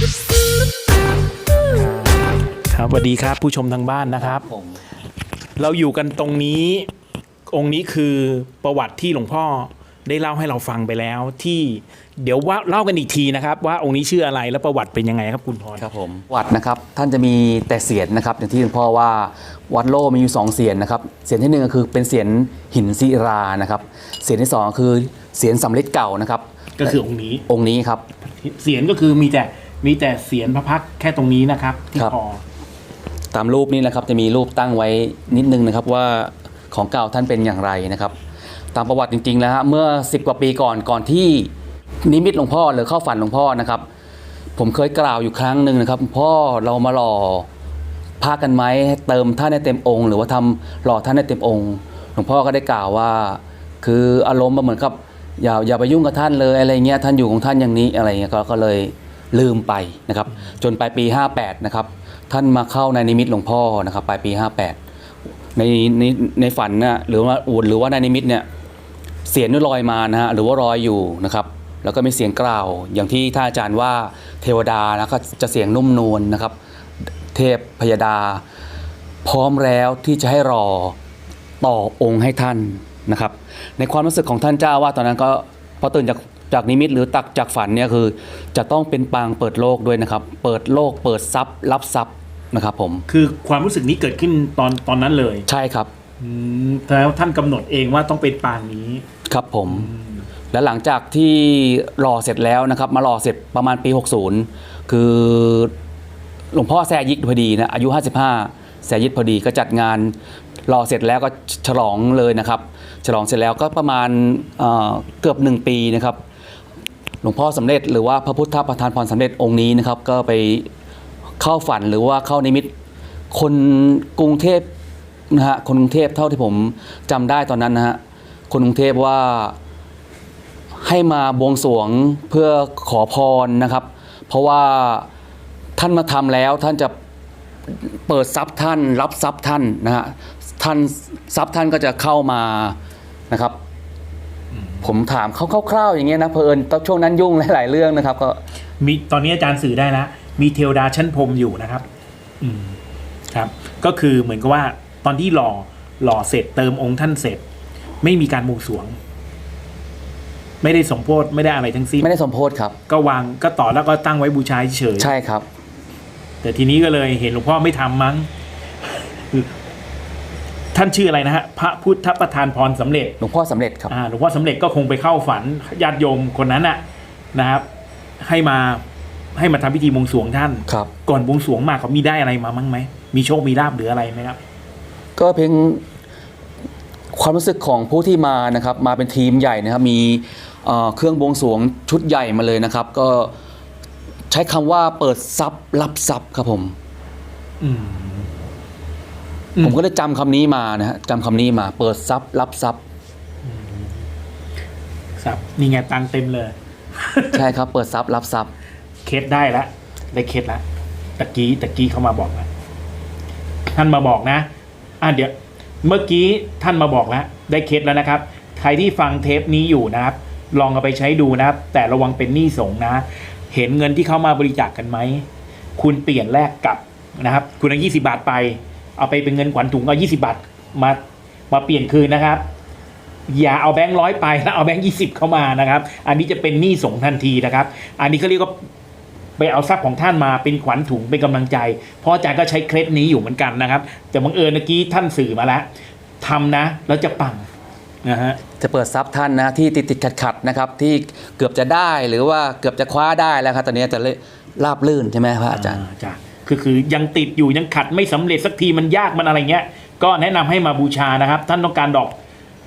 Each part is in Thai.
ครับสวัสดีครับผู้ชมทางบ้านนะครับผมเราอยู่กันตรงนี้องค์นี้คือประวัติที่หลวงพ่อได้เล่าให้เราฟังไปแล้วที่เดี๋ยวว่าเล่ากันอีกทีนะครับ ว่าองค์นี้ชื่ออะไรและประวัติเป็นยังไงครับคุณพรครับผมวัดนะครับท่านจะมีแต่เสียนนะครับอย่างที่หลวงพ่อว่าวัดโลมีอยู่สองเสียนนะครับเสียนที่หนึ่งก็คือเป็นเสียนหินศิรานะครับเสียนที่สองก็คือเสียนสำริดเก่านะครับก็คือองค์นี้องค์นี้ครับเสียนก็คือมีแต่ มีแต่เสียนพระพักตร์แค่ตรงนี้นะครับ ที่ครับ คอตามรูปนี้นะครับจะมีรูปตั้งไว้นิดนึงนะครับว่าของเก่าท่านเป็นอย่างไรนะครับ ตามประวัติจริงๆแล้วฮะเมื่อ 10 กว่าปีก่อนก่อนที่นิมิตหลวงพ่อหรือเข้าฝันหลวงพ่อนะครับ ผมเคยกล่าวอยู่ครั้งหนึ่งนะครับพ่อเรามาหล่อพระกันไหมให้เติมท่านให้เต็มองค์ หรือว่าทำหล่อท่านให้เต็มองค์ หลวงพ่อก็ได้กล่าวว่า คืออารมณ์มันเหมือนกับอย่าอย่าไปยุ่งกับท่านเลยอะไรเงี้ยท่านอยู่ของท่านอย่างนี้อะไรเงี้ยก็ก็เลย ลืมไปนะครับ จนปลายปี 58 นะครับ ท่านมาเข้าในนิมิตหลวงพ่อนะครับปลายปี 58 ในในในฝันน่ะหรือว่าอวดหรือว่าในนิมิตเนี่ยเสียงนี่ลอยมานะฮะหรือว่าลอยอยู่นะครับ แล้วก็มีเสียงกล่าว อย่างที่ท่านอาจารย์ว่าเทวดานะก็จะเสียงนุ่มนวลนะครับ เทพพยดา พร้อมแล้วที่จะให้รอต่อองค์ให้ท่านนะครับ ในความรู้สึกของท่านเจ้าว่าตอนนั้นก็พอตื่นจาก จากนิมิตหรือตักจากฝันเนี่ยคือ จะต้องเป็นปางเปิดโลกด้วยนะครับ เปิดโลก เปิดทรัพย์ รับทรัพย์นะครับผมคือความรู้สึกนี้เกิดขึ้นตอนตอนนั้นเลยใช่ครับอืมแล้วท่านกำหนดเองว่าต้องเป็นปางนี้ครับผมและหลังจากที่รอเสร็จแล้วนะครับมารอเสร็จประมาณปี 60 คือหลวงพ่อแซยิดพอดีนะอายุ 55 แซยิดพอดีก็จัดงานรอเสร็จแล้วก็ฉลองเลยนะครับ ฉลองเสร็จแล้วก็ประมาณเอ่อเกือบหนึ่งปีนะครับ หลวงพ่อสำเร็จหรือว่าพระพุทธประธานพรสำเร็จองค์นี้นะครับ ก็ไปเข้าฝันหรือว่าเข้านิมิต คนกรุงเทพนะฮะคนกรุงเทพเท่าที่ผมจำได้ตอนนั้นนะฮะคนกรุงเทพว่าให้มาบวงสรวงเพื่อขอพรนะครับ เพราะว่าท่านมาทำแล้วท่านจะเปิดทรัพย์ท่าน รับทรัพย์ท่านนะฮะท่านทรัพย์ท่านก็จะเข้ามานะครับ ผมถามเขาคร่าวๆอย่างเงี้ยนะเพอเอิญตอนช่วงนั้นยุ่งหลายๆเรื่องนะครับ ก็มีตอนนี้อาจารย์สื่อได้แล้วมีเทวดาชั้นพรหมอยู่นะครับ อืมครับ ก็คือเหมือนกับว่าตอนที่หล่อหล่อเสร็จเติมองค์ท่านเสร็จ ไม่มีการบวงสรวง ไม่ได้สมโพธไม่ได้อะไรทั้งสิ้นไม่ได้สมโพธครับ ก็วางก็ต่อแล้วก็ตั้งไว้บูชาเฉยใช่ครับหลวงพ่อ สำเร็จครับอ่าหลวงพ่อสำเร็จก็คงไปเข้าฝันญาติโยมคนนั้นน่ะนะครับ ให้มาให้มาทำพิธีบวงสรวงท่านครับก่อนบวงสรวงมาเขามีได้อะไรมามั้งไหมมีโชคมีลาบหรืออะไรไหมครับ ก็เพียงความรู้สึกของผู้ที่มานะครับ มาเป็นทีมใหญ่นะครับ มีเอ่อเครื่องบวงสรวงชุดใหญ่มาเลยนะครับ ก็ใช้คำว่าเปิดทรัพย์รับทรัพย์ครับผม อืมอืม ผมก็ได้จำคำนี้มานะฮะจำคำนี้มา เปิดทรัพย์รับทรัพย์ครับนี่ไงตังค์เต็มเลย ใช่ครับ เปิดทรัพย์รับทรัพย์เคสได้แล้วได้เคสแล้วตะกี้ตะกี้เขามาบอกแล้วท่านมาบอกนะอะเดี๋ยว เมื่อกี้ท่านมาบอกแล้วได้เคสแล้วนะครับ ใครที่ฟังเทปนี้อยู่นะครับ ลองเอาไปใช้ดูนะครับ แต่ระวังเป็นหนี้สงฆ์นะ เห็นเงินที่เขามาบริจาคกันไหม คุณเปลี่ยนแลกกลับนะครับ คุณเอา20บาทไป เอาไปเป็นเงินขวัญถุงเอา20บาทมามาเปลี่ยนคืนนะครับ อย่าเอาแบงค์ร้อยไปแล้วเอาแบงค์ยี่สิบเข้ามานะครับ อันนี้จะเป็นหนี้สงฆ์ทันทีนะครับ อันนี้เขาเรียกว่าไปเอาทรัพย์ของท่านมาเป็นขวัญถุงเป็นกำลังใจเพราะอาจารย์ก็ใช้เคล็ดนี้อยู่เหมือนกันนะครับ แต่บังเอิญเมื่อกี้ท่านสื่อมาแล้วทำนะแล้วจะปังนะฮะจะเปิดทรัพย์ท่านนะที่ติดติดขัดขัดๆนะครับ ที่เกือบจะได้หรือว่าเกือบจะคว้าได้แล้วครับตอนนี้จะราบลื่นใช่ไหมพระอาจารย์จ้ะ คือคือยังติดอยู่ยังขัดไม่สำเร็จสักทีมันยากมันอะไรเงี้ย ก็แนะนำให้มาบูชานะครับ ท่านต้องการดอก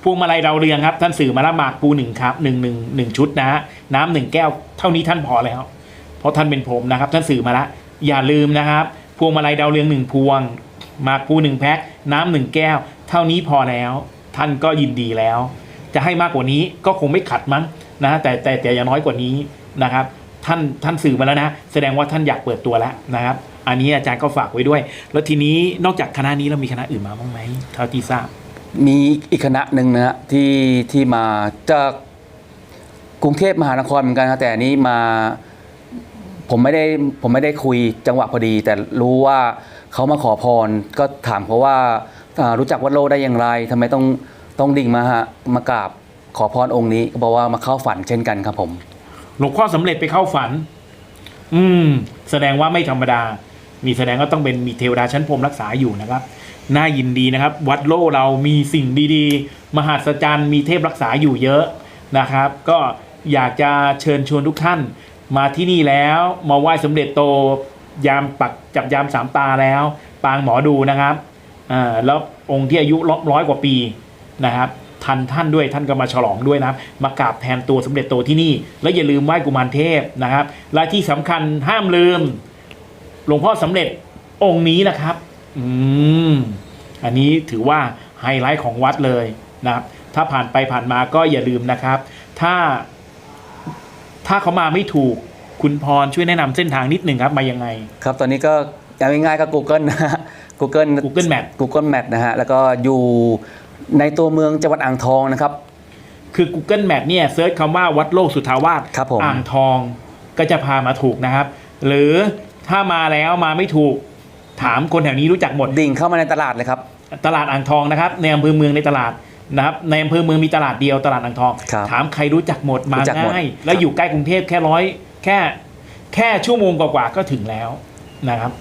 พวงมาลัยดาวเรืองครับ ท่านสื่อมาละหมากปูหนึ่งครับหนึ่งหนึ่งหนึ่งชุดนะฮะน้ำหนึ่งแก้วเท่านี้ท่านพอแล้ว เพราะท่านเป็นผมนะครับ ท่านสื่อมาละ อย่าลืมนะครับ พวงมาลัยดาวเรืองหนึ่งพวงหมากปูหนึ่งแพ็คน้ำหนึ่งแก้ว เท่านี้พอแล้ว ท่านก็ยินดีแล้ว จะให้มากกว่านี้ก็คงไม่ขัดมั้งนะแต่แต่แต่อย่าน้อยกว่านี้นะครับ ท่านท่านสื่อมาแล้วนะ แสดงว่าท่านอยากเปิดตัวแล้วนะครับ อันนี้อาจารย์ก็ฝากไว้ด้วย แล้วทีนี้นอกจากคณะนี้เรามีคณะอื่นมาบ้างไหมเท่าที่ทราบ มีอีกคณะหนึ่งนะฮะที่ที่มาจากกรุงเทพมหานครเหมือนกันนะแต่อันนี้มาผมไม่ได้ผมไม่ได้คุยจังหวะพอดี แต่รู้ว่าเขามาขอพร ก็ถามเขาว่าอ่ารู้จักวัดโลได้อย่างไรทำไมต้องต้องดิ่งมาฮะมากราบขอพรองค์นี้ก็บอกว่ามาเข้าฝันเช่นกันครับผม หลวงพ่อสำเร็จไปเข้าฝัน อืม แสดงว่าไม่ธรรมดา มีแสดงว่าต้องเป็นมีเทวดาชั้นพรมรักษาอยู่นะครับ น่ายินดีนะครับ วัดโลเรามีสิ่งดีๆ มหัศจรรย์มีเทพรักษาอยู่เยอะนะครับ ก็อยากจะเชิญชวนทุกท่านมาที่นี่แล้วมาไหว้สมเด็จโตยามปักจับยามสามตาแล้ว ปางหมอดูนะครับอ่าแล้วองค์ที่อายุร้อยกว่าปีนะครับทันท่านด้วยท่านก็มาฉลองด้วยนะครับ มากราบแทนตัวสมเด็จโตที่นี่ แล้วอย่าลืมไหว้กุมารเทพนะครับ และที่สำคัญห้ามลืม หลวงพ่อสำเร็จองค์นี้นะครับ อืม อันนี้ถือว่าไฮไลท์ของวัดเลยนะครับ ถ้าผ่านไปผ่านมาก็อย่าลืมนะครับ ถ้า ถ้าเขามาไม่ถูกคุณพรช่วยแนะนำเส้นทางนิดหนึ่งครับ มายังไง ครับตอนนี้ก็เอาง่ายๆก็ Google นะฮะ Google Google Map Google Map นะฮะ แล้วก็อยู่ในตัวเมืองจังหวัดอ่างทองนะครับ คือ Google Map เนี่ยเซิร์ชคำว่าวัดโลกสุทธาวาสครับผม อ่างทองก็จะพามาถูกนะครับ หรือ ถ้ามาแล้วมาไม่ถูกถามคนแถวนี้รู้จักหมด ดิ่งเข้ามาในตลาดเลยครับ ตลาดอ่างทองนะครับในอำเภอเมืองในตลาดนะครับในอำเภอเมืองมีตลาดเดียวตลาดอ่างทอง ครับถามใครรู้จักหมดมารู้จักหมด ง่ายแล้วอยู่ใกล้กรุงเทพแค่ร้อยแค่แค่ชั่วโมงกว่าๆก็ถึงแล้วนะครับ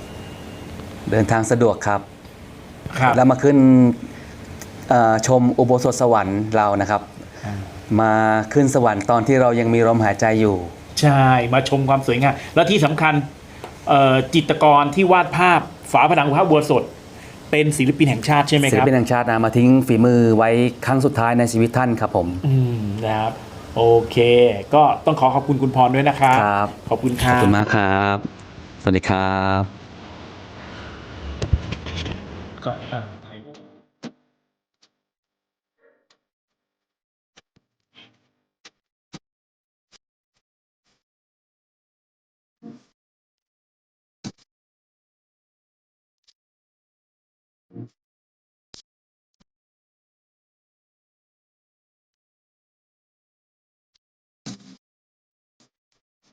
เดินทางสะดวกครับ ครับ แล้วมาขึ้นเอ่อชมอุโบสถสวรรค์เรานะครับ อ่า มาขึ้นสวรรค์ตอนที่เรายังมีลมหายใจอยู่ ใช่มาชมความสวยงามแล้วที่สำคัญเอ่อ จิตรกรที่วาดภาพฝาผนังพระอุโบัวสด เป็นศิลปินแห่งชาติใช่ไหมศิคลรับปินแห่งชาตินะมาทิ้งฝีมือไว้ครั้งสุดท้ายในชีวิตท่านครับผมอืมนะครับโอเค ก็ต้องขอขอบคุณคุณพรด้วยนะครับครับขอบคุณคขอบรับคุณมากครับ สวัสดีครับก็